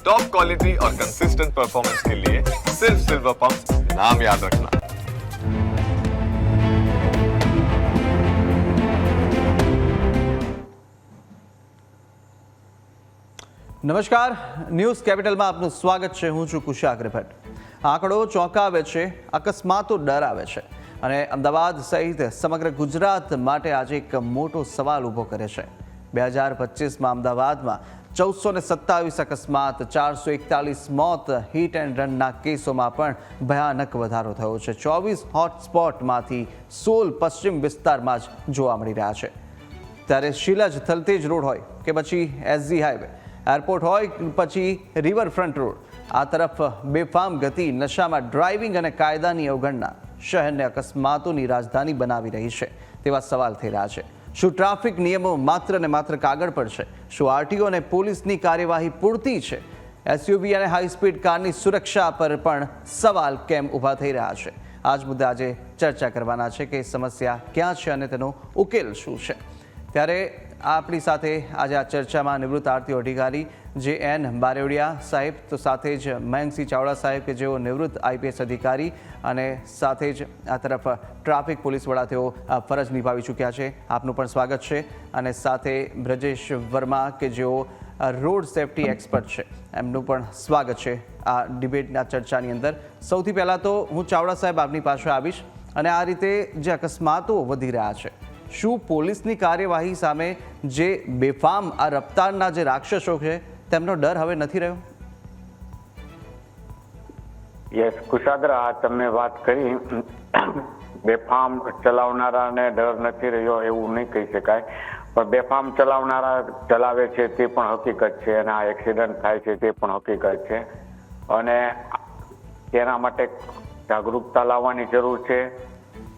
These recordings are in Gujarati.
टॉप क्वालिटी और कंसिस्टेंट परफॉर्मेंस के लिए सिर्फ सिल्वर पंप नाम याद रखना નમસ્કાર ન્યૂઝ કેપિટલમાં આપનું સ્વાગત છે હું છું કુશાગ્ર ભટ્ટ આંકડો ચોંકાવે છે અકસ્માતો ડરાવે છે અને અમદાવાદ સહિત સમગ્ર ગુજરાત માટે આજે એક મોટો સવાલ ઊભો કરે છે બે હજાર પચીસમાં અમદાવાદમાં ચૌદસો ને સત્તાવીસ અકસ્માત, ચારસો એકતાલીસ મોત હિટ એન્ડ રનના કેસોમાં પણ ભયાનક વધારો થયો છે. ચોવીસ હોટસ્પોટમાંથી સોલ પશ્ચિમ વિસ્તારમાં જ જોવા મળી રહ્યા છે. ત્યારે શિલાજ થલતેજ રોડ હોય કે પછી એસજી હાઈવે. એરપોર્ટ હોય પછી રિવરફ્રન્ટ રોડ. આ તરફ બેફામ ગતિ, નશામાં ડ્રાઇવિંગ અને કાયદાની અવગણના શહેરને અકસ્માતોની રાજધાની બનાવી રહી છે તેવા સવાલ થઈ રહ્યા છે. શું ટ્રાફિક નિયમો માત્ર ને માત્ર કાગળ પર છે? શું આરટીઓ અને પોલીસની કાર્યવાહી પૂરતી છે? એસયુવી અને હાઈ સ્પીડ કારની સુરક્ષા પર પણ સવાલ કેમ ઊભા થઈ રહ્યા છે? આ જ મુદ્દે આજે ચર્ચા કરવાના છે કે સમસ્યા ક્યાં છે અને તેનો ઉકેલ શું છે? ત્યારે આપણી સાથે આજે આ ચર્ચામાં નિવૃત્ત આરતીઓ અધિકારી જે એન બારેવડિયા સાહેબ, તો સાથે જ મયંકસિંહ ચાવડા સાહેબ કે જેઓ નિવૃત્ત આઈપીએસ અધિકારી અને સાથે જ આ તરફ ટ્રાફિક પોલીસ વડા તેઓ ફરજ નિભાવી ચૂક્યા છે. આપનું પણ સ્વાગત છે અને સાથે બ્રજેશ વર્મા કે જેઓ રોડ સેફટી એક્સપર્ટ છે, એમનું પણ સ્વાગત છે આ ડિબેટના ચર્ચાની અંદર. સૌથી પહેલાં તો હું ચાવડા સાહેબ આપની પાસે આવીશ અને આ રીતે જે અકસ્માતો વધી રહ્યા છે, શું પોલીસની કાર્યવાહી સામે જે બેફામ આ રફતારના જે રાક્ષસો છે તેમનો ડર હવે નથી રહ્યો? યસ કુશાગ્રા, આ તમે વાત કરી. બેફામ ચલાવનારાને ડર નથી રહ્યો એવું નહીં કહી શકાય. પણ બેફામ ચલાવનારા ચલાવે છે તે પણ હકીકત છે અને આ એક્સિડન્ટ થાય છે તે પણ હકીકત છે. અને તેના માટે જાગૃતતા લાવવાની જરૂર છે.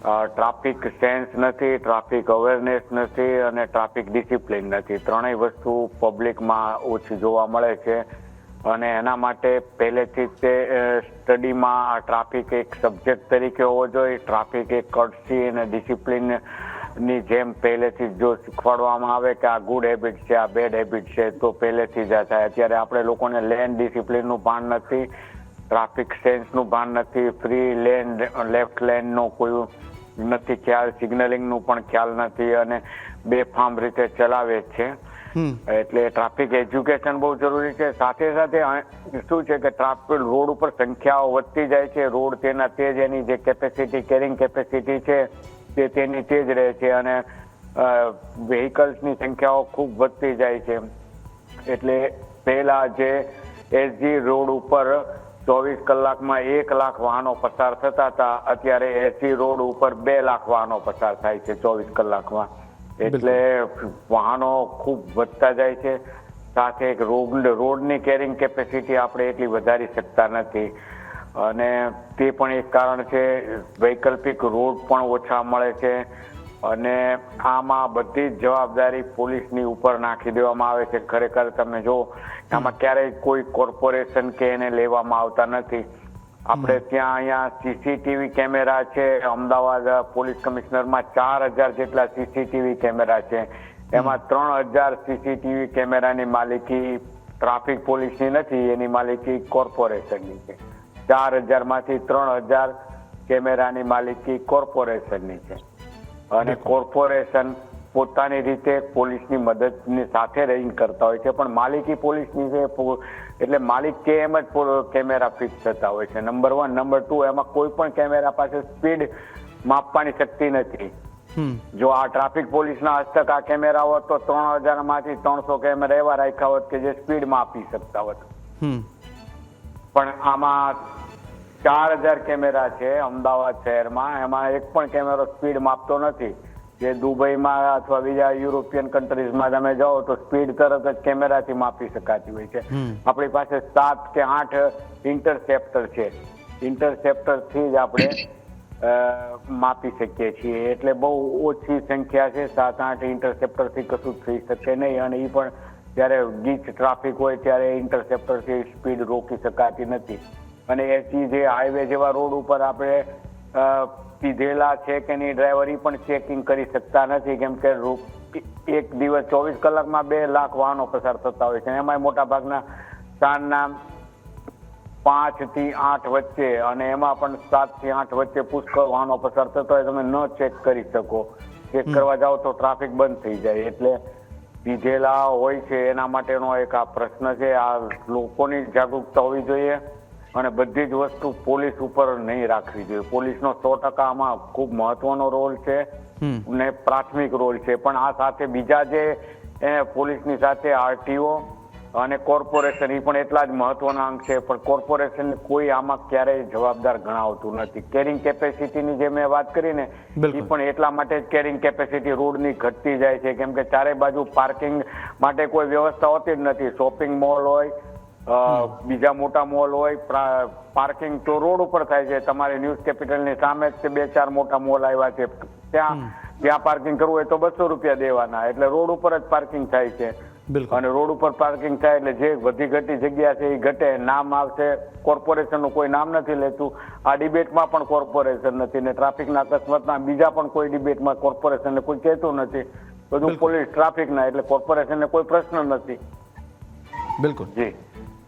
ટ્રાફિક સેન્સ નથી ટ્રાફિક અવેરનેસ નથી અને ટ્રાફિક ડિસિપ્લિન નથી. ત્રણેય વસ્તુ પબ્લિકમાં ઓછી જોવા મળે છે અને એના માટે પહેલેથી જ તે સ્ટડીમાં આ ટ્રાફિક એક સબ્જેક્ટ તરીકે હોવો જોઈએ. ટ્રાફિક એક કટસી અને ડિસિપ્લિનની જેમ પહેલેથી જ જો શીખવાડવામાં આવે કે આ ગુડ હેબિટ છે, આ બેડ હેબિટ છે, તો પહેલેથી જ આ થાય. અત્યારે આપણે લોકોને લેન ડિસિપ્લિનનું ભાન નથી ટ્રાફિક સેન્સનું ભાન નથી. ફ્રી લેન લેફ્ટ લેનનો કોઈ નથી ખ્યાલ સિગ્નલિંગનું પણ ખ્યાલ નથી અને બેફામ રીતે ચલાવે છે. એટલે ટ્રાફિક એજ્યુકેશન બહુ જરૂરી છે. સાથે સાથે શું છે કે ટ્રાફિક રોડ ઉપર સંખ્યાઓ વધતી જાય છે. રોડ તેના તે જ એની જે કેપેસિટી કેરિંગ કેપેસિટી છે તે તેની તે જ રહે છે અને વેહિકલ્સની સંખ્યાઓ ખૂબ વધતી જાય છે. એટલે પહેલા જે એસજી રોડ ઉપર ચોવીસ કલાકમાં એક લાખ વાહનો પસાર થતા હતા. અત્યારે એસી રોડ ઉપર બે લાખ વાહનો પસાર થાય છે ચોવીસ કલાકમાં. એટલે વાહનો ખૂબ વધતા જાય છે. સાથે એક રોડ રોડની કેરિંગ કેપેસિટી આપણે એટલી વધારી શકતા નથી. અને તે પણ એક કારણ છે વૈકલ્પિક રોડ પણ ઓછા મળે છે. અને આમાં બધી જ જવાબદારી પોલીસની ઉપર નાખી દેવામાં આવે છે. ખરેખર તમે જો આમાં ક્યારેય કોઈ કોર્પોરેશન કે એને લેવામાં આવતા નથી. આપણે ત્યાં અહીંયા સીસીટીવી કેમેરા છે. અમદાવાદ પોલીસ કમિશનરમાં ચાર હજાર જેટલા સીસીટીવી કેમેરા છે. એમાં ત્રણ હજાર સીસીટીવી કેમેરાની માલિકી ટ્રાફિક પોલીસની નથી એની માલિકી કોર્પોરેશનની છે. ચાર હજારમાંથી ત્રણ હજાર કેમેરાની માલિકી કોર્પોરેશનની છે. અને કોર્પોરેશન પોતાની રીતે પોલીસની મદદની સાથે રહીને કરતા હોય છે પણ માલિકી પોલીસની છે એટલે માલિક કે એમ જ કેમેરા ફિક્સ થતા હોય છે. નંબર વન નંબર ટુ એમાં કોઈ પણ કેમેરા પાસે સ્પીડ માપવાની શક્તિ નથી. જો આ ટ્રાફિક પોલીસના હસ્તક આ કેમેરા હોત તો ત્રણ હજારમાંથી ત્રણસો કેમેરા એવા રાખ્યા હોત કે જે સ્પીડ માપી શકતા હોત. પણ આમાં ચાર હજાર કેમેરા છે અમદાવાદ શહેરમાં. એમાં એક પણ કેમેરો સ્પીડ માપતો નથી. જે દુબઈમાં અથવા બીજા યુરોપિયન કન્ટ્રીઝમાં તમે જાઓ તો સ્પીડ તરત જ કેમેરાથી માપી શકાતી હોય છે. આપણી પાસે સાત કે આઠ ઇન્ટરસેપ્ટર છે. ઇન્ટરસેપ્ટરથી જ આપણે માપી શકીએ છીએ. એટલે બહુ ઓછી સંખ્યા છે. સાત આઠ ઇન્ટરસેપ્ટરથી કશું થઈ શકે નહીં. અને એ પણ જ્યારે ગીચ ટ્રાફિક હોય ત્યારે ઇન્ટરસેપ્ટરથી સ્પીડ રોકી શકાતી નથી. અને એસી જે હાઈવે જેવા રોડ ઉપર આપણે પીધેલા છે કે નહીં ડ્રાઈવરી પણ ચેકિંગ કરી શકતા નથી. કેમ કે એક દિવસ ચોવીસ કલાકમાં બે લાખ વાહનો પસાર થતા હોય છે. એમાંય મોટા ભાગના સાંજના પાંચથી આઠ વચ્ચે અને એમાં પણ સાતથી આઠ વચ્ચે પુષ્કળ વાહનો પસાર થતા હોય તમે ન ચેક કરી શકો. ચેક કરવા જાઓ તો ટ્રાફિક બંધ થઈ જાય. એટલે પીધેલા હોય છે એના માટેનો એક આ પ્રશ્ન છે. આ લોકોની જાગૃતતા હોવી જોઈએ. અને બધી જ વસ્તુ પોલીસ ઉપર નહીં રાખવી જોઈએ. પોલીસનો સો ટકા આમાં ખૂબ મહત્વનો રોલ છે ને પ્રાથમિક રોલ છે. પણ આ સાથે બીજા જે પોલીસની સાથે આરટીઓ અને કોર્પોરેશન એ પણ એટલા જ મહત્વના અંગ છે. પણ કોર્પોરેશન કોઈ આમાં ક્યારેય જવાબદાર ગણાવતું નથી. કેરિંગ કેપેસિટીની જે મેં વાત કરી ને એ પણ એટલા માટે જ કેરિંગ કેપેસિટી રોડની ઘટતી જાય છે. કેમ કે ચારે બાજુ પાર્કિંગ માટે કોઈ વ્યવસ્થા હોતી જ નથી. શોપિંગ મોલ હોય બીજા મોટા મોલ હોય પાર્કિંગ તો રોડ ઉપર થાય છે. તમારે ન્યૂઝ કેપિટલની સામે જ બે ચાર મોટા મોલ આવ્યા છે. ત્યાં ત્યાં પાર્કિંગ કરવું હોય તો બસો રૂપિયા દેવાના. એટલે રોડ ઉપર જ પાર્કિંગ થાય છે. અને રોડ ઉપર પાર્કિંગ થાય એટલે જે વધી ઘટી જગ્યા છે એ ઘટે. નામ આવશે કોર્પોરેશનનું કોઈ નામ નથી લેતું. આ ડિબેટમાં પણ કોર્પોરેશન નથી ને ટ્રાફિકના અકસ્માતના બીજા પણ કોઈ ડિબેટમાં કોર્પોરેશનને કોઈ કહેતું નથી. બધું પોલીસ ટ્રાફિકના એટલે કોર્પોરેશનને કોઈ પ્રશ્ન નથી. બિલકુલ. જી.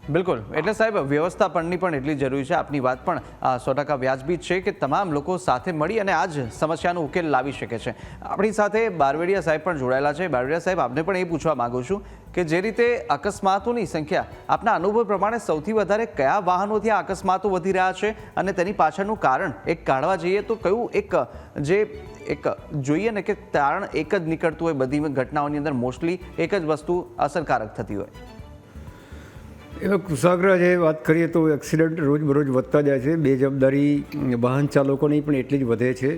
બિલકુલ. એટલે સાહેબ, વ્યવસ્થાપનની પણ એટલી જરૂરી છે. આપની વાત પણ સો ટકા વ્યાજબી છે કે તમામ લોકો સાથે મળી અને આ જ સમસ્યાનો ઉકેલ લાવી શકે છે. આપણી સાથે બારવેડિયા સાહેબ પણ જોડાયેલા છે. બારવેડિયા સાહેબ, આપને પણ એ પૂછવા માંગુ છું કે જે રીતે અકસ્માતોની સંખ્યા, આપના અનુભવ પ્રમાણે સૌથી વધારે કયા વાહનોથી આ અકસ્માતો વધી રહ્યા છે અને તેની પાછળનું કારણ એક કાઢવા જઈએ તો કયું એક, જે એક જોઈએ ને કે કારણ એક જ નીકળતું હોય બધી ઘટનાઓની અંદર મોસ્ટલી એક જ વસ્તુ અસરકારક થતી હોય. એમાં કુશાગ્ર જે વાત કરીએ તો એક્સિડન્ટ રોજબરોજ વધતા જાય છે. બે જવાબદારી વાહન ચાલકોની પણ એટલી જ વધે છે.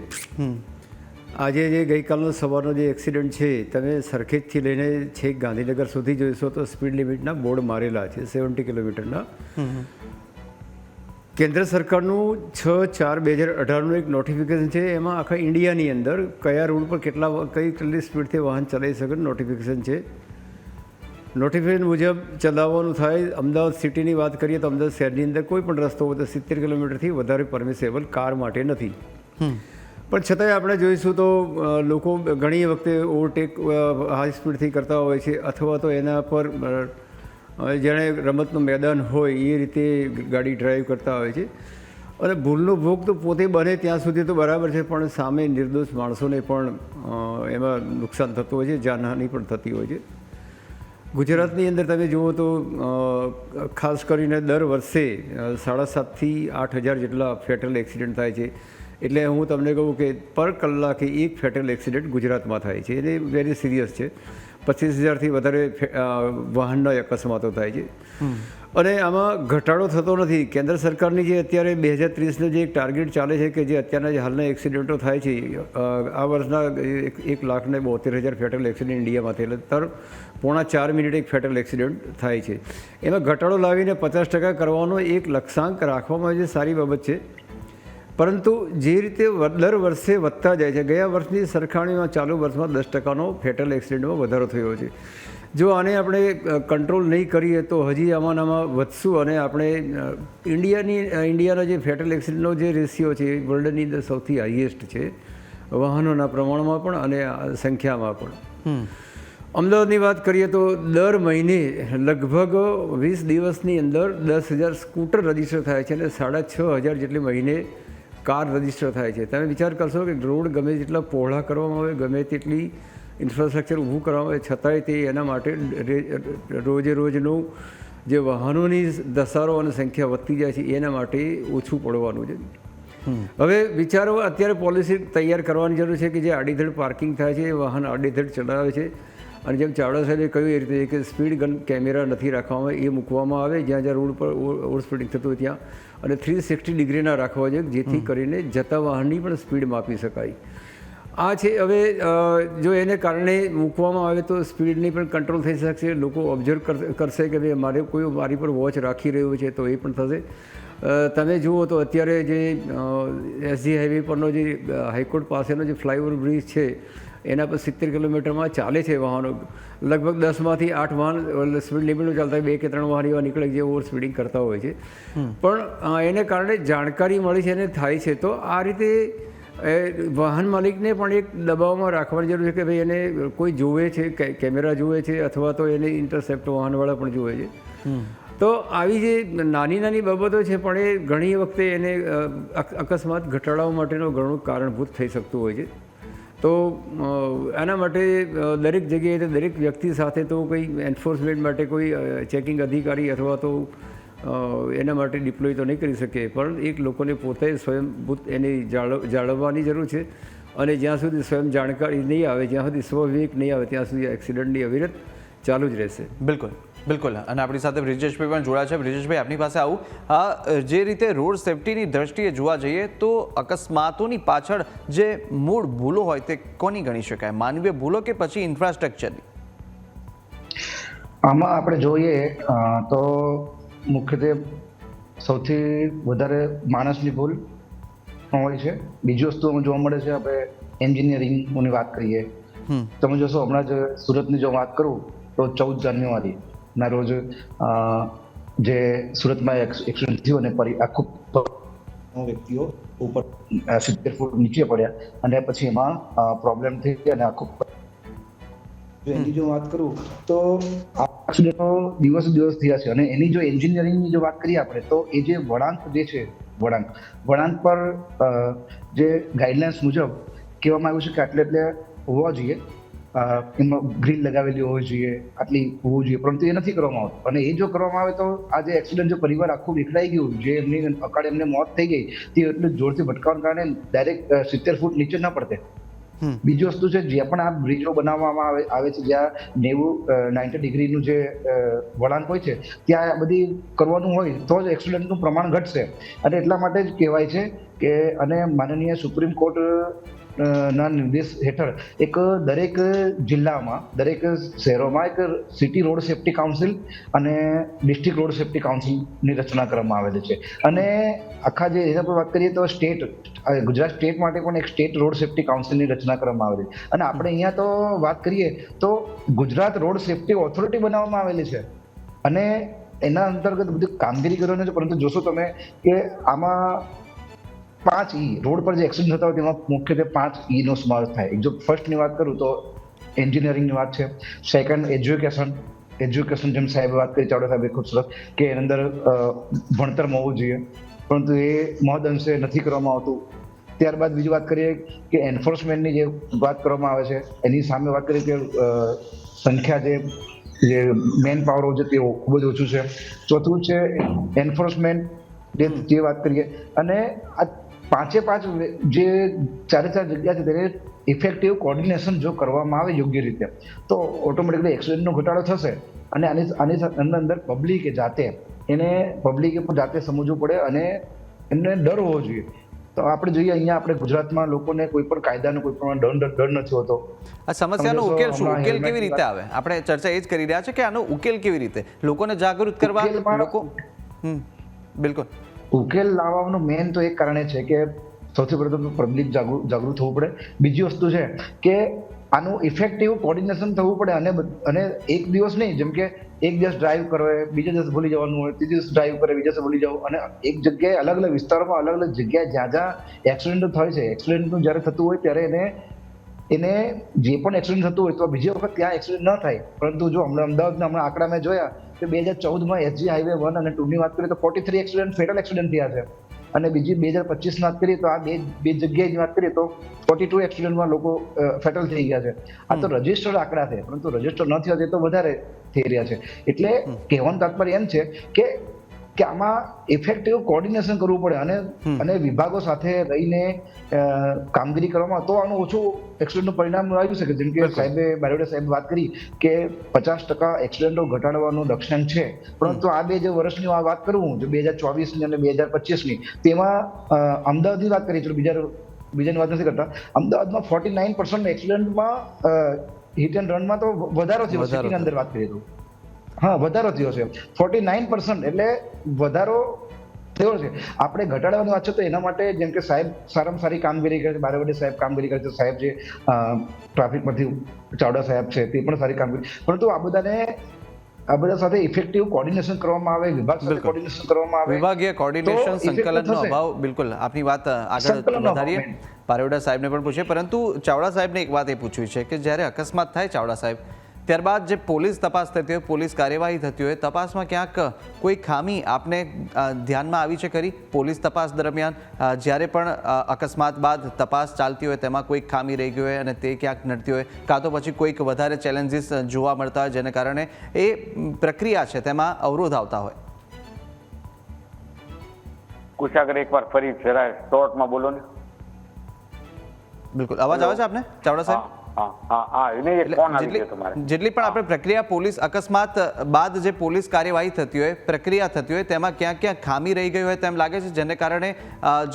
આજે જે ગઈકાલનો સવારનો જે એક્સિડન્ટ છે તમે સરખેજથી લઈને છેક ગાંધીનગર સુધી જોઈશો તો સ્પીડ લિમિટના બોર્ડ મારેલા છે સેવન્ટી કિલોમીટરના. કેન્દ્ર સરકારનું છ ચાર બે હજાર અઢારનું એક નોટિફિકેશન છે. એમાં આખા ઇન્ડિયાની અંદર કયા રોડ પર કેટલા કઈ કેટલી સ્પીડથી વાહન ચલાવી શકે નોટિફિકેશન છે. નોટિફિકેશન મુજબ ચલાવવાનું થાય. અમદાવાદ સિટીની વાત કરીએ તો અમદાવાદ શહેરની અંદર કોઈ પણ રસ્તો હોય તો સિત્તેર કિલોમીટરથી વધારે પરમિસેબલ કાર માટે નથી. પણ છતાંય આપણે જોઈશું તો લોકો ઘણી વખતે ઓવરટેક હાઈ સ્પીડથી કરતા હોય છે અથવા તો એના પર જેણે રમતનું મેદાન હોય એ રીતે ગાડી ડ્રાઈવ કરતા હોય છે. અને ભૂલનો ભોગ તો પોતે બને ત્યાં સુધી તો બરાબર છે પણ સામે નિર્દોષ માણસોને પણ એમાં નુકસાન થતું હોય છે જાનહાનિ પણ થતી હોય છે. ગુજરાતની અંદર તમે જુઓ તો ખાસ કરીને દર વર્ષે સાડા સાતથી આઠ હજાર જેટલા ફેટલ એક્સિડન્ટ થાય છે. એટલે હું તમને કહું કે પર કલાકે એક ફેટલ એક્સિડન્ટ ગુજરાતમાં થાય છે. એ વેરી સિરિયસ છે. પચીસ હજારથી વધારે વાહનના અકસ્માતો થાય છે. અને આમાં ઘટાડો થતો નથી. કેન્દ્ર સરકારની જે અત્યારે બે હજાર ત્રીસનું જે એક ટાર્ગેટ ચાલે છે કે જે અત્યારના જે હાલના એક્સિડન્ટો થાય છે આ વર્ષના એક એક લાખ ને બોતેર હજાર ફેટલ એક્સિડન્ટ ઇન્ડિયામાં થયેલા. તર પોણા ચાર મિનિટ એક ફેટલ એક્સિડન્ટ થાય છે. એમાં ઘટાડો લાવીને પચાસ ટકા કરવાનો એક લક્ષ્યાંક રાખવામાં છે સારી બાબત છે. પરંતુ જે રીતે દર વર્ષે વધતા જાય છે, ગયા વર્ષની સરખામણીમાં ચાલુ વર્ષમાં દસ ટકાનો ફેટલ એક્સિડન્ટમાં વધારો થયો છે. જો આને આપણે કંટ્રોલ નહીં કરીએ તો હજી આમાં આમાં વધશું અને આપણે ઇન્ડિયાની ઇન્ડિયાના જે ફેટલ એક્સિડન્ટનો જે રેશિયો છે એ વર્લ્ડની અંદર સૌથી હાઈએસ્ટ છે વાહનોના પ્રમાણમાં પણ અને સંખ્યામાં પણ. અમદાવાદની વાત કરીએ તો દર મહિને લગભગ વીસ દિવસની અંદર દસ હજાર સ્કૂટર રજિસ્ટર થાય છે અને સાડા છ હજાર જેટલી મહિને કાર રજિસ્ટર થાય છે. તમે વિચાર કરશો કે રોડ ગમે તેટલા પહોળા કરવામાં આવે ગમે તેટલી ઇન્ફ્રાસ્ટ્રક્ચર ઊભું કરવામાં છતાંય તે એના માટે રોજે રોજનું જે વાહનોની દસારો અને સંખ્યા વધતી જાય છે એના માટે ઓછું પડવાનું છે. હવે વિચારો અત્યારે પોલિસી તૈયાર કરવાની જરૂર છે કે જે આડીધડ પાર્કિંગ થાય છે વાહન આડીધડ ચલાવે છે અને જેમ ચાવડા સાહેબે કહ્યું એ રીતે કે સ્પીડ ગન કેમેરા નથી રાખવામાં આવે એ મૂકવામાં આવે જ્યાં જ્યાં રોડ પર ઓવર સ્પીડિંગ થતું હોય ત્યાં અને થ્રી સિક્સટી ડિગ્રીના રાખવા જોઈએ જેથી કરીને જતા વાહનની પણ સ્પીડ માપી શકાય. આ છે હવે જો એને કારણે મૂકવામાં આવે તો સ્પીડની પણ કંટ્રોલ થઈ શકશે લોકો ઓબ્ઝર્વ કરશે કે ભાઈ મારે કોઈ મારી પર વોચ રાખી રહ્યો છે તો એ પણ થશે. તમે જુઓ તો અત્યારે જે એસજી હાઈવે પરનો જે હાઈકોર્ટ પાસેનો જે ફ્લાયઓવર બ્રિજ છે એના પર સિત્તેર કિલોમીટરમાં ચાલે છે વાહનો. લગભગ દસમાંથી આઠ વાહન સ્પીડ લિમિટનું ચાલતા બે કે ત્રણ વાહન એવા નીકળે જે ઓવર સ્પીડિંગ કરતા હોય છે. પણ એને કારણે જાણકારી મળી છે અને થાય છે. તો આ રીતે એ વાહન માલિકને પણ એક દબાવમાં રાખવાની જરૂર છે કે ભાઈ એને કોઈ જોવે છે કે કેમેરા જોવે છે અથવા તો એને ઇન્ટરસેપ્ટ વાહનવાળા પણ જોવે છે. તો આવી જે નાની નાની બાબતો છે પણ એ ઘણી વખતે એને અકસ્માત ઘટાડવા માટેનું ઘણું કારણભૂત થઈ શકતું હોય છે. તો એના આના માટે દરેક જગ્યાએ દરેક વ્યક્તિ સાથે તો કોઈ એન્ફોર્સમેન્ટ માટે કોઈ ચેકિંગ અધિકારી અથવા તો એના માટે ડિપ્લોય તો નહીં કરી શકે પણ એક લોકોને પોતે સ્વયંભૂત એની જાળવ જાળવવાની જરૂર છે અને જ્યાં સુધી સ્વયં જાણકારી નહીં આવે જ્યાં સુધી સ્વવિવેક નહીં આવે ત્યાં સુધી એક્સિડન્ટની અવિરત ચાલુ જ રહેશે. બિલકુલ બિલકુલ. અને આપણી સાથે બ્રિજેશભાઈ પણ જોડાયા છે. બ્રિજેશભાઈ આપની પાસે આવું. આ જે રીતે રોડ સેફટીની દ્રષ્ટિએ જોવા જઈએ તો અકસ્માતોની પાછળ જે મૂળ ભૂલો હોય તે કોની ગણી શકાય? માનવીય ભૂલો કે પછી ઇન્ફ્રાસ્ટ્રક્ચરની આમાં આપણે જોઈએ તો મુખ્યત્વે સૌથી વધારે માણસની ભૂલ હોય છે. બીજી વસ્તુ જોવા મળે છે આપણે એન્જિનિયરિંગની વાત કરીએ. તમે જોશો હમણાં જ સુરતની જો વાત કરું તો ચૌદ જાન્યુઆરી ના રોજ જે સુરતમાં એક્સિડન્ટ થયો અને પરી આખું વ્યક્તિઓ ઉપર સિત્તેર ફૂટ નીચે પડ્યા અને પછી એમાં પ્રોબ્લેમ થઈ અને આખું એની જો વાત કરું, તો એક્સિડન્ટો દિવસ દિવસ થયા છે. અને એની જો એન્જિનિયરિંગની જો વાત કરીએ આપણે, તો એ જે વળાંક જે છે, વળાંક વળાંક પર જે ગાઈડલાઇન્સ મુજબ કહેવામાં આવ્યું છે કે આટલે એટલે હોવા જોઈએ. એમાં ગ્રીલ લગાવેલી હોવી જોઈએ, આટલી હોવું જોઈએ, પરંતુ એ નથી કરવામાં આવતું. અને એ જો કરવામાં આવે તો આ જે એક્સિડન્ટ જો પરિવાર આખું વિખડાઈ ગયું, જે એમની અકાળે એમને મોત થઈ ગઈ, તે એટલું જોરથી ભટકાવાના કારણે ડાયરેક્ટ સિત્તેર ફૂટ નીચે ન પડતે. બીજી વસ્તુ છે જ્યાં પણ આ બ્રિજો બનાવવામાં આવે આવે છે, જ્યાં નેવું નાઇન્ટી ડિગ્રીનું જે વળાંક હોય છે, ત્યાં આ બધી કરવાનું હોય, તો જ એક્સિડન્ટનું પ્રમાણ ઘટશે. અને એટલા માટે જ કહેવાય છે કે, અને માનનીય સુપ્રીમ કોર્ટ ના નિર્દેશ હેઠળ એક દરેક જિલ્લામાં, દરેક શહેરોમાં એક સિટી રોડ સેફ્ટી કાઉન્સિલ અને ડિસ્ટ્રિક્ટ રોડ સેફ્ટી કાઉન્સિલની રચના કરવામાં આવેલી છે. અને આખા જે એના પર વાત કરીએ તો સ્ટેટ ગુજરાત સ્ટેટ માટે પણ એક સ્ટેટ રોડ સેફ્ટી કાઉન્સિલની રચના કરવામાં આવેલી અને આપણે અહીંયા તો વાત કરીએ તો ગુજરાત રોડ સેફ્ટી ઓથોરિટી બનાવવામાં આવેલી છે. અને એના અંતર્ગત બધી કામગીરી કરવાની છે, પરંતુ જોશો તમે કે આમાં પાંચ ઈ, રોડ પર જે એક્સિડન્ટ થતા હોય તેમાં મુખ્યત્વે પાંચ ઈ નો સમાવેશ થાય. જો ફર્સ્ટની વાત કરું તો એન્જિનિયરિંગની વાત છે. સેકન્ડ એજ્યુકેશન એજ્યુકેશન જેમ સાહેબે વાત કરી ચાવડા સાહેબે ખૂબ સરસ કે એની અંદર ભણતરમાં હોવું જોઈએ. પરંતુ એ મહદ અંશે નથી કરવામાં આવતું. ત્યારબાદ બીજી વાત કરીએ કે એન્ફોર્સમેન્ટની જે વાત કરવામાં આવે છે, એની સામે વાત કરીએ કે સંખ્યા જે જે મેન પાવર છે તે ખૂબ જ ઓછું છે. ચોથું છે એન્ફોર્સમેન્ટ જે વાત કરીએ. અને આ પાંચે પાંચ જે ચારે ચાર જગ્યા છે તેને ઇફેક્ટિવ કોર્ડિનેશન જો કરવામાં આવે યોગ્ય રીતે તો ઓટોમેટિકલી એક્સિડન્ટનો ઘટાડો થશે અને આની આની અંદર અંદર પબ્લિકે જાતે એને પબ્લિકે પણ જાતે સમજવું પડે અને એમને ડર હોવો જોઈએ. તો આપણે જોઈએ અહીંયા આપણે ગુજરાતમાં લોકોને કોઈ પણ કાયદાનો કોઈ પણ ડર ડર નથી હોતો. આ સમસ્યાનો ઉકેલ શું? ઉકેલ કેવી રીતે આવે? આપણે ચર્ચા એ જ કરી રહ્યા છે કે આનો ઉકેલ કેવી રીતે? લોકોને જાગૃત કરવા લોકો બિલકુલ. ઉકેલ લાવવાનું મેન તો એક કારણે છે કે સૌથી પ્રથમ પબ્લિક જાગૃત થવું પડે. બીજી વસ્તુ છે કે આનું ઇફેક્ટિવ કોર્ડિનેશન થવું પડે અને અને એક દિવસ નહીં, જેમ કે એક દિવસ ડ્રાઈવ કરે, બીજા દિવસ ભૂલી જવાનું હોય, ત્રીજા દિવસ ડ્રાઈવ કરે, બીજા દિવસ ભૂલી જવું અને એક જગ્યાએ અલગ અલગ વિસ્તારોમાં અલગ અલગ જગ્યાએ જ્યાં જ્યાં એક્સિડન્ટ થાય છે. એક્સિડન્ટનું જ્યારે થતું હોય ત્યારે એને એને જે પણ એક્સિડન્ટ થતું હોય તો બીજી વખત ત્યાં એક્સિડન્ટ ન થાય. પરંતુ જો હમણાં અમદાવાદના હમણાં આંકડા મેં જોયા કે બે હજાર ચૌદમાં એસજી હાઈવે વન અને ટુની વાત કરીએ તો forty three accident fatal accident થયા છે. અને બીજી બે હજાર પચીસની વાત કરીએ તો આ બે બે જગ્યાએની વાત કરીએ તો ફોર્ટી ટુ એક્સિડન્ટમાં લોકો ફેટલ થઈ ગયા છે. આ તો રજિસ્ટર્ડ આંકડા છે પરંતુ રજિસ્ટર ન થયા તે તો વધારે થઈ રહ્યા છે. એટલે કહેવાનું તાત્પર્ય એમ છે કે કે આમાં ઇફેક્ટિવ કોર્ડિનેશન કરવું પડે અને અને વિભાગો સાથે રહીને કામગીરી કરવામાં તો આનું ઓછું એક્સિડન્ટનું પરિણામ આવી શકે. જેમ કે સાહેબે બારોડે સાહેબ વાત કરી કે પચાસ ટકા એક્સિડન્ટો ઘટાડવાનું લક્ષ્યાંક છે. પરંતુ આ બે જે વર્ષની આ વાત કરું જો બે હજાર ચોવીસની અને બે હજાર પચીસની તેમાં અમદાવાદની વાત કરીએ તો બીજા બીજાની વાત નથી કરતા. અમદાવાદમાં ફોર્ટી નાઇન પર્સન્ટ એક્સિડન્ટમાં હિટ એન્ડ રનમાં તો વધારો છે સિટીની અંદર વાત કરીએ તો. હા વધારો થયો છે. ફોર્ટી નાઇન પર્સન્ટ એટલે વધારો થયો છે. આપણે ઘટાડવાની વાત છે તો એના માટે જેમ કે સાહેબ સારામાં સારી કામગીરી કરે છે બારેવડે સાહેબ કામગીરી કરે છે સાહેબ જે ટ્રાફિકમાંથી ચાવડા સાહેબ છે તે પણ સારી કામગીરી પરંતુ આ બધાને આ બધા સાથે ઇફેક્ટિવ કોર્ડિનેશન કરવામાં આવે વિભાગ સાથે કોર્ડિનેશન કરવામાં આવે વિભાગીય કોર્ડિનેશન સંકલનનો અભાવ બિલકુલ. આપની વાત આગળ વધારીએ. પારેવડા સાહેબને પણ પૂછે પરંતુ ચાવડા સાહેબને એક વાત એ પૂછવી છે કે જ્યારે અકસ્માત થાય ચાવડા સાહેબ ત્યારબાદ જે પોલીસ તપાસ થતી હોય પોલીસ કાર્યવાહી થતી હોય તપાસમાં ક્યાંક કોઈ ખામી આપને ધ્યાનમાં આવી છે ખરી? પોલીસ તપાસ દરમિયાન જ્યારે પણ અકસ્માત બાદ તપાસ ચાલતી હોય તેમાં કોઈક ખામી રહી ગઈ હોય અને તે ક્યાંક નડતી હોય કાં તો પછી કોઈક વધારે ચેલેન્જીસ જોવા મળતા હોય જેને કારણે એ પ્રક્રિયા છે તેમાં અવરોધ આવતા હોય. કુશાગર એકવાર ફરી જરા શોર્ટમાં બોલો ને. બિલકુલ. અવાજ આવે છે આપને? ચાવડા સાહેબ? જેટલી પણ આપણે પ્રક્રિયા પોલીસ અકસ્માત બાદ જે પોલીસ કાર્યવાહી થતી હોય પ્રક્રિયા થતી હોય તેમાં ક્યાં ક્યાં ખામી રહી ગઈ હોય તેમ લાગે છે જેને કારણે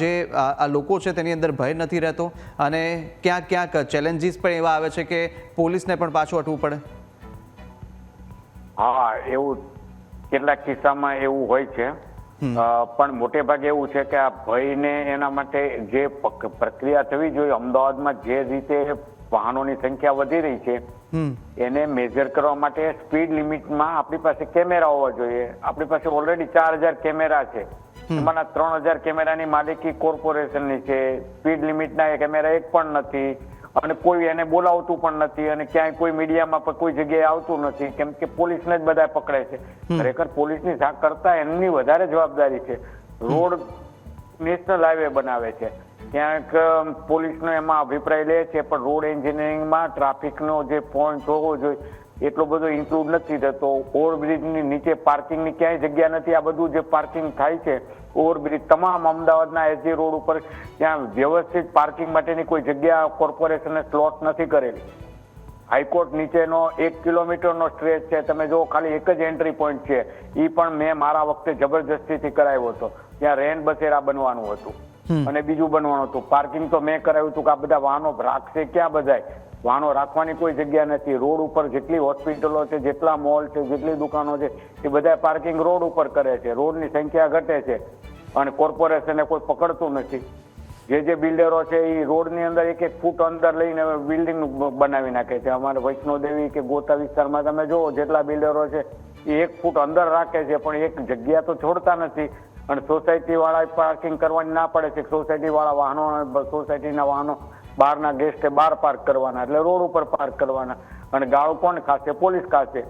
જે આ લોકો છે તેની અંદર ભય નથી રહેતો અને ક્યાં ક્યાંક ચેલેન્જીસ પણ એવા આવે છે કે પોલીસને પણ પાછું હટવું પડે? હા એવું કેટલાક કિસ્સામાં એવું હોય છે. પણ મોટે ભાગે એવું છે કે આ ભયને એના માટે જે પ્રક્રિયા થવી જોઈએ અમદાવાદમાં જે રીતે વાહનોની સંખ્યા વધી રહી છે. એને મેજર કરવા માટે સ્પીડ લિમિટમાં આપણી પાસે કેમેરા હોવા જોઈએ. આપણી પાસે ઓલરેડી ચાર હજાર કેમેરા છે. એમાંના ત્રણ હજાર કેમેરાની માલિકી કોર્પોરેશનની છે. સ્પીડ લિમિટના કેમેરા એક પણ નથી. અને કોઈ એને બોલાવતું પણ નથી અને ક્યાંય કોઈ મીડિયામાં પણ કોઈ જગ્યાએ આવતું નથી. કેમ કે પોલીસને જ બધા પકડે છે. ખરેખર પોલીસની સાક કરતા એમની વધારે જવાબદારી છે. રોડ નેશનલ હાઈવે બનાવે છે. ક્યાંક પોલીસનો એમાં અભિપ્રાય લે છે, પણ રોડ એન્જિનિયરિંગમાં ટ્રાફિકનો જે પોઈન્ટ હોવો જોઈએ, એટલો બધો ઇન્ક્લુડ નથી થતો. ઓવરબ્રિજની નીચે પાર્કિંગની ક્યાંય જગ્યા નથી. આ બધું જે પાર્કિંગ થાય છે ઓવરબ્રિજ તમામ અમદાવાદના એસજી રોડ ઉપર ત્યાં વ્યવસ્થિત પાર્કિંગ માટેની કોઈ જગ્યા કોર્પોરેશને સ્લોટ નથી કરેલી. હાઈકોર્ટ નીચેનો એક કિલોમીટરનો સ્ટ્રેચ છે. તમે જો ખાલી એક જ એન્ટ્રી પોઈન્ટ છે. એ પણ મેં મારા વખતે જબરજસ્તીથી કરાવ્યો હતો. ત્યાં રેન બસેરા બનવાનું હતું. અને બીજું બનવાનું હતું. પાર્કિંગ તો મેં કરાવ્યું હતું કે આ બધા વાહનો રાખશે ક્યાં બધાય? વાહનો રાખવાની કોઈ જગ્યા નથી. રોડ ઉપર જેટલી હોસ્પિટલો છે, જેટલા મોલ છે, જેટલી દુકાનો છે, એ બધા પાર્કિંગ રોડ ઉપર કરે છે. રોડની સંખ્યા ઘટે છે. અને કોર્પોરેશને કોઈ પકડતું નથી. જે જે બિલ્ડરો છે, એ રોડની અંદર એક એક ફૂટ અંદર લઈને બિલ્ડિંગ બનાવી નાખે છે. અમારે વૈષ્ણોદેવી કે ગોતા વિસ્તારમાં તમે જુઓ, જેટલા બિલ્ડરો છે, એ એક ફૂટ અંદર રાખે છે, પણ એક જગ્યા તો છોડતા નથી. અને સોસાયટી વાળા પાર્કિંગ કરવાની ના પડે છે. સોસાયટી વાળા વાહનો સોસાયટીના વાહનો બહારના ગેસ્ટે બહાર પાર્ક કરવાના એટલે રોડ ઉપર પાર્ક કરવાના. અને ગાળો કોણ ખાશે? પોલીસ ખાશે.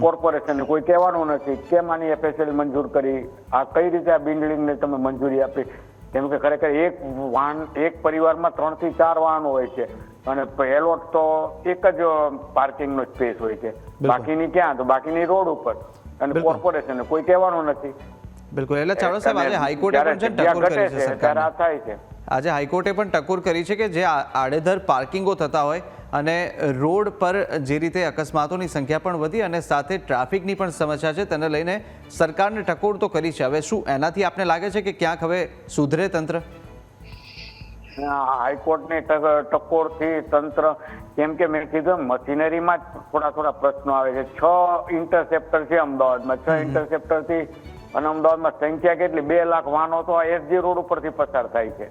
કોર્પોરેશનને કોઈ કહેવાનું નથી. કેમ આની એફએસએલ મંજૂર કરી? આ કઈ રીતે આ બિલ્ડિંગને તમે મંજૂરી આપી? કેમ કે ખરેખર એક વાહન એક પરિવારમાં ત્રણથી ચાર વાહનો હોય છે. અને એલોટ તો એક જ પાર્કિંગનો સ્પેસ હોય છે. બાકીની ક્યાં? તો બાકીની રોડ ઉપર. અને કોર્પોરેશન કોર્પોરેશનને કોઈ કહેવાનું નથી. બિલકુલ. એટલે ચાવડા સાહેબ આજે હાઈકોર્ટે પણ ટકોર કરી છે સરકાર આ થાય છે. આજે હાઈકોર્ટે પણ ટકોર કરી છે કે જે આડેધર પાર્કિંગો થતા હોય અને રોડ પર જે રીતે અકસ્માતોની સંખ્યા પણ વધી અને સાથે ટ્રાફિકની પણ સમસ્યા છે તેને લઈને સરકારને ટકોર તો કરી છે. હવે શું એનાથી આપને લાગે છે કે ક્યાંક હવે સુધરે તંત્ર? હાઈકોર્ટની ટક- ટકોરથી તંત્ર કેમ કે મેં કીધું મશીનરીમાં થોડા થોડા પ્રશ્નો આવે છે. છ ઇન્ટરસેપ્ટર છે અમદાવાદમાં. છ ઇન્ટરસેપ્ટરથી અને અમદાવાદમાં સંખ્યા કેટલી? બે લાખ વાહનો તો એસજી રોડ ઉપરથી પસાર થાય છે.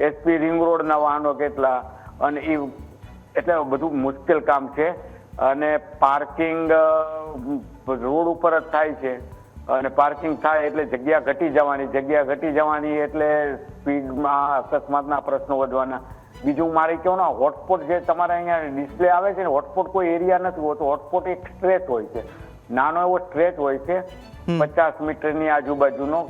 એસપી રિંગ રોડના વાહનો કેટલા? અને એ એટલે બધું મુશ્કેલ કામ છે. અને પાર્કિંગ રોડ ઉપર જ થાય છે. અને પાર્કિંગ થાય એટલે જગ્યા ઘટી જવાની. જગ્યા ઘટી જવાની એટલે સ્પીડમાં અકસ્માતના પ્રશ્નો વધવાના. બીજું મારે કહો ને હોટસ્પોટ જે તમારે અહીંયા ડિસ્પ્લે આવે છે ને હોટસ્પોટ કોઈ એરિયા નથી હોતો. હોટસ્પોટ એક સ્ટ્રેચ હોય છે. નાનો એવો સ્ટ્રેચ હોય છે. પચાસ મીટરની આજુબાજુનો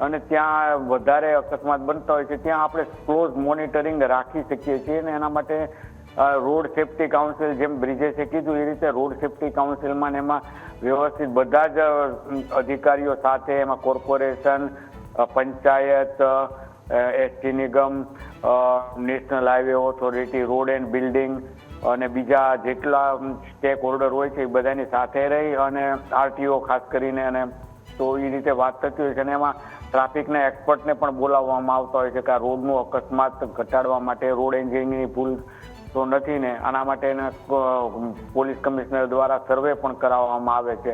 અને ત્યાં વધારે અકસ્માત બનતા હોય છે. ત્યાં આપણે ક્લોઝ મોનિટરિંગ રાખી શકીએ છીએ અને એના માટે રોડ સેફટી કાઉન્સિલ જેમ બ્રિજેસે કીધું, એ રીતે રોડ સેફટી કાઉન્સિલમાં એમાં વ્યવસ્થિત બધા જ અધિકારીઓ સાથે એમાં corporation panchayat ST Nigam national highway authority, road and building અને બીજા જેટલા સ્ટેક હોલ્ડર હોય છે એ બધાની સાથે રહી અને આરટીઓ ખાસ કરીને અને તો એ રીતે વાત થતી હોય છે અને એમાં ટ્રાફિકના એક્સપર્ટને પણ બોલાવવામાં આવતા હોય છે કે આ રોડનું અકસ્માત ઘટાડવા માટે રોડ એન્જિનિયરની ભૂલ તો નથી ને, આના માટે પોલીસ કમિશનર દ્વારા સર્વે પણ કરાવવામાં આવે છે.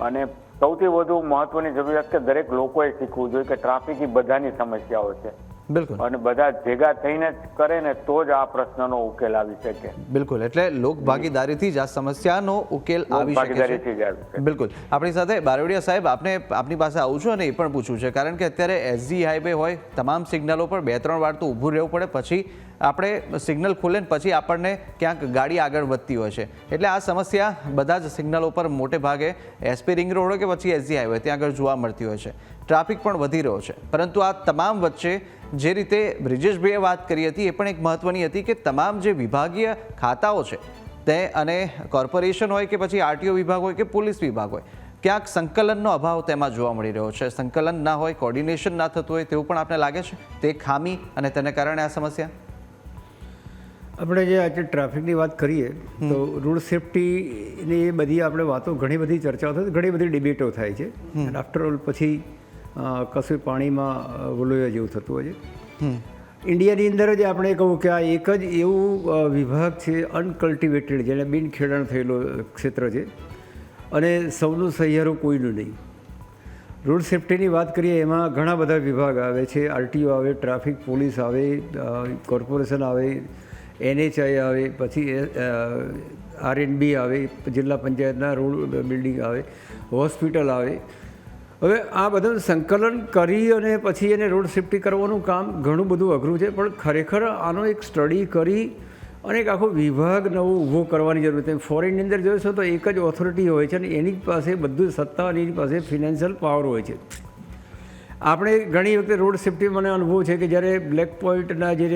અને સૌથી વધુ મહત્વની જરૂરિયાત કે દરેક લોકોએ શીખવું જોઈએ કે ટ્રાફિક એ બધાની સમસ્યાઓ છે. બિલકુલ. અને બધા ભેગા થઈને જ કરે ને તો જ આ પ્રશ્નનો ઉકેલ આવી શકે. બિલકુલ. એટલે લોક ભાગીદારીથી જ આ સમસ્યાનો ઉકેલ આવી શકે છે. બિલકુલ. આપણી સાથે બારવડિયા સાહેબ આપને આપની પાસે આવું છું અને એ પણ પૂછવું છે કારણ કે અત્યારે એસજી હાઈવે હોય તમામ સિગ્નલો પર બે ત્રણ વાર તો ઊભું રહેવું પડે પછી આપણે સિગ્નલ ખુલે ને પછી આપણને ક્યાંક ગાડી આગળ વધતી હોય છે. એટલે આ સમસ્યા બધા જ સિગ્નલો પર મોટે ભાગે એસપી રિંગ રોડ કે પછી એસજી હાઈવે ત્યાં આગળ જોવા મળતી હોય છે. ટ્રાફિક પણ વધી રહ્યો છે. પરંતુ આ તમામ વચ્ચે જે રીતે બ્રિજેશભાઈએ વાત કરી હતી એ પણ એક મહત્વની હતી કે તમામ જે વિભાગીય ખાતાઓ છે તે અને કોર્પોરેશન હોય કે પછી આરટીઓ વિભાગ હોય કે પોલીસ વિભાગ હોય ક્યાંક સંકલનનો અભાવ તેમાં જોવા મળી રહ્યો છે. સંકલન ના હોય કોર્ડિનેશન ના થતું હોય તેવું પણ આપને લાગે છે? તે ખામી અને તેને કારણે આ સમસ્યા? આપણે જે આજે ટ્રાફિકની વાત કરીએ તો રોડ સેફટીની એ બધી આપણે વાતો ઘણી બધી ચર્ચાઓ થાય ઘણી બધી ડિબેટો થાય છે. આફ્ટર ઓલ પછી કશું પાણીમાં વલોયા જેવું થતું હોય છે. ઇન્ડિયાની અંદર જ આપણે કહું કે આ એક જ એવું વિભાગ છે અનકલ્ટિવેટેડ જેને બિન ખેડાણ થયેલો ક્ષેત્ર છે. અને સૌનું સહિયારું કોઈનું નહીં. રોડ સેફ્ટીની વાત કરીએ એમાં ઘણા બધા વિભાગ આવે છે. આરટીઓ આવે ટ્રાફિક પોલીસ આવે કોર્પોરેશન આવે એનએચઆઈ આવે પછી આરએનબી આવે જિલ્લા પંચાયતના રોડ બિલ્ડિંગ આવે હોસ્પિટલ આવે. હવે આ બધું સંકલન કરી અને પછી એને રોડ સેફ્ટી કરવાનું કામ ઘણું બધું અઘરું છે, પણ ખરેખર આનો એક સ્ટડી કરી અને એક આખો વિભાગ નવો ઊભો કરવાની જરૂર છે. ફોરેનની અંદર જોઈશો તો એક જ ઓથોરિટી હોય છે અને એની પાસે બધું સત્તા અને એની પાસે ફિનાન્શિયલ પાવર હોય છે. આપણે ઘણી વખતે રોડ સેફ્ટી મને અનુભવ છે કે જ્યારે બ્લેક પોઈન્ટના જે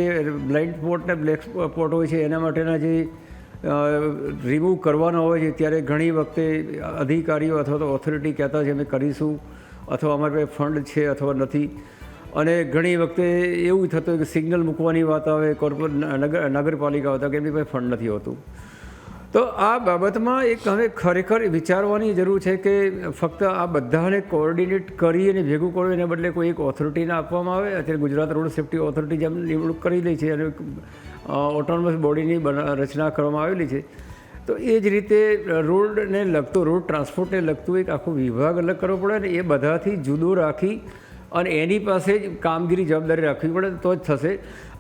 બ્લાઇન્ડ સ્પોટના બ્લેક સ્પોટ હોય છે, એના માટેના જે રિમૂવ કરવાના હોય છે, ત્યારે ઘણી વખતે અધિકારીઓ અથવા તો ઓથોરિટી કહેતા છે, અમે કરીશું અથવા અમારી પાસે ફંડ છે અથવા નથી. અને ઘણી વખતે એવું થતું કે સિગ્નલ મૂકવાની વાત આવે કોર્પોરેટ નગર, નગરપાલિકા હતા કે એમની પાસે ફંડ નથી હોતું. તો આ બાબતમાં એક હવે ખરેખર વિચારવાની જરૂર છે કે ફક્ત આ બધાને કોઓર્ડિનેટ કરી અને ભેગું કરવું એને બદલે કોઈ એક ઓથોરિટીને આપવામાં આવે. અત્યારે ગુજરાત રોડ સેફ્ટી ઓથોરિટી જેમ નિમણૂક કરી દઈ છે અને ઓટોનમસ બોડીની રચના કરવામાં આવેલી છે. તો એ જ રીતે રોડને લગતો, રોડ ટ્રાન્સપોર્ટને લગતું એક આખો વિભાગ અલગ કરવો પડે અને એ બધાથી જુદો રાખી અને એની પાસે જ કામગીરી જવાબદારી રાખવી પડે, તો જ થશે.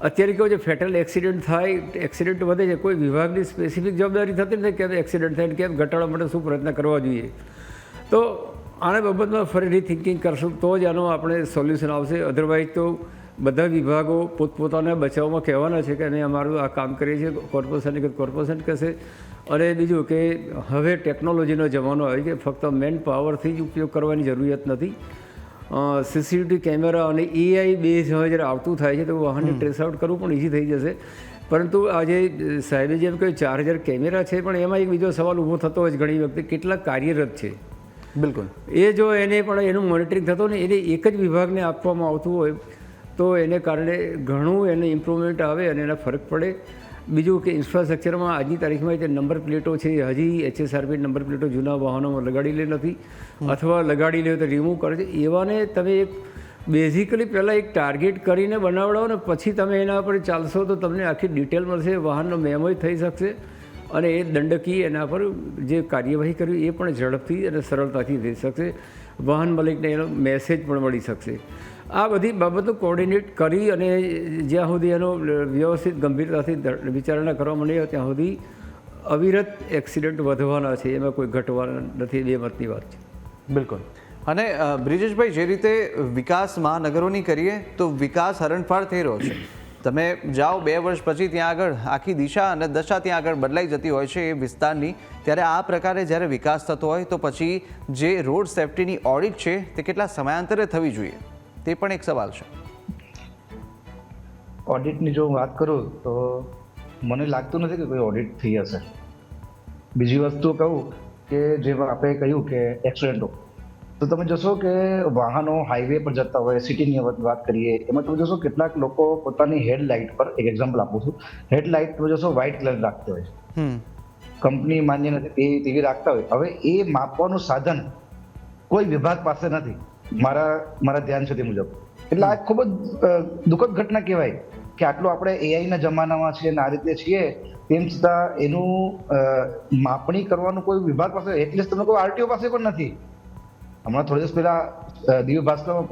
અત્યારે કેવું છે ફેટલ એક્સિડન્ટ થાય એક્સિડન્ટ વધે છે, કોઈ વિભાગની સ્પેસિફિક જવાબદારી થતી નથી કે એક્સિડન્ટ થાય, કેમ ઘટાડવા માટે શું પ્રયત્ન કરવા જોઈએ. તો આના બાબતમાં ફરી રીથિંકિંગ કરશું, તો જ આનો આપણે સોલ્યુશન આવશે. અધરવાઇઝ તો બધા વિભાગો પોતપોતાના બચાવમાં કહેવાના છે કે અને અમારું આ કામ કરીએ છીએ કોર્પોરેશન કે કોર્પોરેશન કહેશે. અને બીજું કે હવે ટેકનોલોજીનો જમાનો આવી કે ફક્ત મેન પાવરથી જ ઉપયોગ કરવાની જરૂરિયાત નથી. સીસીટીવી કેમેરા અને એઆઈ બેઝ હવે જ્યારે આવતું થાય છે તો વાહનને ટ્રેસ આઉટ કરવું પણ ઇઝી થઈ જશે. પરંતુ આજે સાહેબે જેમ કહ્યું ચાર હજાર કેમેરા છે પણ એમાં એક બીજો સવાલ ઊભો થતો હોય ઘણી વખતે કેટલા કાર્યરત છે? બિલકુલ. એ જો એને પણ એનું મોનિટરિંગ થતું ને એને એક જ વિભાગને આપવામાં આવતું હોય તો એને કારણે ઘણું એને ઇમ્પ્રુવમેન્ટ આવે અને એના ફરક પડે. બીજું કે ઇન્ફ્રાસ્ટ્રક્ચરમાં આજની તારીખમાં જે નંબર પ્લેટો છે, હજી એચએસઆરપી નંબર પ્લેટો જૂના વાહનોમાં લગાડી લે નથી. અથવા લગાડી લે તો રિમૂવ કરે છે. એવાને તમે એક બેઝિકલી પહેલાં એક ટાર્ગેટ કરીને બનાવડાવો ને પછી તમે એના પર ચાલશો તો તમને આખી ડિટેલ મળશે, વાહનનો મેમોય થઈ શકશે અને એ દંડકી એના પર જે કાર્યવાહી કરવી એ પણ ઝડપથી અને સરળતાથી થઈ શકશે. વાહન માલિકને એનો મેસેજ પણ મળી શકશે. આ બધી બાબતો કોર્ડિનેટ કરી અને જ્યાં સુધી એનો વ્યવસ્થિત ગંભીરતાથી વિચારણા કરવામાં નહીં આવે, ત્યાં સુધી અવિરત એક્સિડન્ટ વધવાના છે, એમાં કોઈ ઘટવાના નથી, બે મતની વાત છે. બિલકુલ. અને બ્રિજેશભાઈ, જે રીતે વિકાસ મહાનગરોની કરીએ, તો વિકાસ હરણફાળ થઈ રહ્યો છે. તમે જાઓ, બે વર્ષ પછી ત્યાં આગળ આખી દિશા અને દશા ત્યાં આગળ બદલાઈ જતી હોય છે એ વિસ્તારની. ત્યારે આ પ્રકારે જ્યારે વિકાસ થતો હોય, તો પછી જે રોડ સેફટીની ઓડિટ છે, તે કેટલા સમયાંતરે થવી જોઈએ? તે પણ એક સવાલ છે. ઓડિટની જો હું વાત કરું તો મને લાગતું નથી કે કોઈ ઓડિટ થઈ હશે. બીજી વસ્તુ કહું કે જેમાં આપણે કહ્યું કે એક્સિડન્ટો તો તમે જોશો કે વાહનો હાઈવે પર જતા હોય સિટીની વાત કરીએ એમાં તમે જોશો કેટલાક લોકો પોતાની હેડલાઇટ પર એક એક્ઝામ્પલ આપું છું હેડલાઇટ તમે જોશો વ્હાઇટ કલર રાખતા હોય કંપની માન્ય નથી એ તેવી રાખતા હોય. હવે એ માપવાનું સાધન કોઈ વિભાગ પાસે નથી. મારા મારા ધ્યાન સુધી મુજબ. એટલે આ ખૂબ જ દુઃખદ ઘટના કહેવાય કે આટલું આપણે એઆઈના જમાનામાં છીએ અને આ રીતે છીએ, તેમ છતાં એનું માપણી કરવાનું કોઈ વિભાગ પાસે, એટલીસ્ટ તમે કોઈ આરટીઓ પાસે પણ નથી. હમણાં થોડા દિવસ પહેલા દિવ્ય ભાસ્કરમાં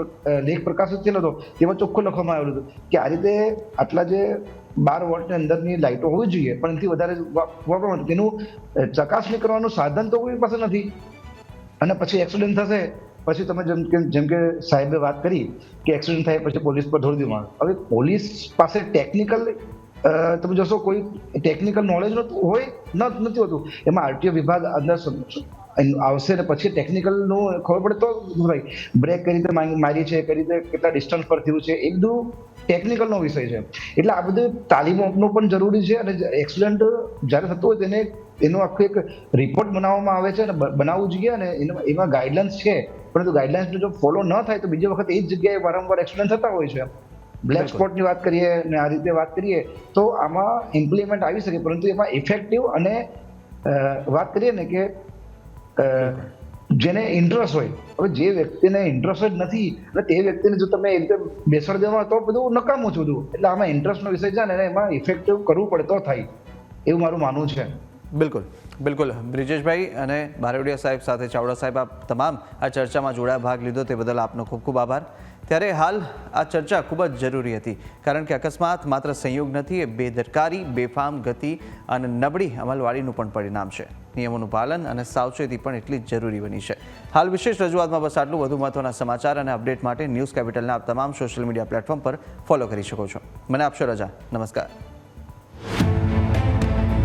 લેખ પ્રકાશિત થયેલો હતો, તેમાં ચોખ્ખું લખવામાં આવેલું હતું કે આ રીતે આટલા જે બાર વોલ્ટની અંદરની લાઇટો હોવી જોઈએ, પણ એનાથી વધારે વાપરવાનું. તેનું ચકાસણી કરવાનું સાધન તો કોઈ પાસે નથી. અને પછી એક્સિડન્ટ થશે પછી તમે જેમ કે જેમ કે સાહેબે વાત કરી કે એક્સિડન્ટ થાય પછી પોલીસ પર ધોરી દેવામાં હવે પોલીસ પાસે ટેકનિકલ તમે જોશો કોઈ ટેકનિકલ નોલેજ હોય, ન નથી હોતું. એમાં આરટીઓ વિભાગ અંદર આવશે ને પછી ટેકનિકલનું ખબર પડે તો ભાઈ બ્રેક કઈ રીતે મારી છે, કઈ રીતે કેટલા ડિસ્ટન્સ પર થયું છે, એ બધું ટેકનિકલનો વિષય છે. એટલે આ બધું તાલીમ આપવું પણ જરૂરી છે અને એક્સિડન્ટ જ્યારે થતો હોય તેને એનો આખો એક રિપોર્ટ બનાવવામાં આવે છે અને બનાવવું જોઈએ અને એમાં ગાઈડલાઇન્સ છે. પરંતુ ગાઈડલાઇન્સનો જો ફોલો ન થાય તો બીજી વખત એ જ જગ્યાએ વારંવાર એક્સિડન્ટ થતા હોય છે. બ્લેક સ્પોટની વાત કરીએ ને આ રીતે વાત કરીએ તો આમાં ઇમ્પ્લિમેન્ટ આવી શકે પરંતુ એમાં ઇફેક્ટિવ અને વાત કરીએ ને કે જેને ઇન્ટરેસ્ટ હોય હવે જે વ્યક્તિને ઇન્ટરેસ્ટ જ નથી એટલે તે વ્યક્તિને જો તમે એ રીતે બેસાડી દેવા તો બધું નકામું છું બધું. એટલે આમાં ઇન્ટરેસ્ટનો વિષય છે ને એમાં ઇફેક્ટિવ કરવું પડે તો થાય એવું મારું માનવું છે. બિલકુલ. બિલકુલ. બ્રિજેશભાઈ અને બારવડિયા સાહેબ સાથે, ચાવડા સાહેબ, આપ તમામ આ ચર્ચામાં જોડાયા, ભાગ લીધો, તે બદલ આપનો ખૂબ ખૂબ આભાર. ત્યારે હાલ આ ચર્ચા ખૂબ જ જરૂરી હતી, કારણ કે અકસ્માત માત્ર સંયોગ નથી, એ બેદરકારી, બેફામ ગતિ અને નબળી અમલવારીનું પણ પરિણામ છે. નિયમોનું પાલન અને સાવચેતી પણ એટલી જ જરૂરી બની છે. હાલ વિશેષ રજૂઆતમાં બસ આટલું વધુ મહત્વના સમાચાર અને અપડેટ માટે ન્યૂઝ કેપિટલના તમામ સોશિયલ મીડિયા પ્લેટફોર્મ પર ફોલો કરી શકો છો. મને આપશો, રજા. નમસ્કાર.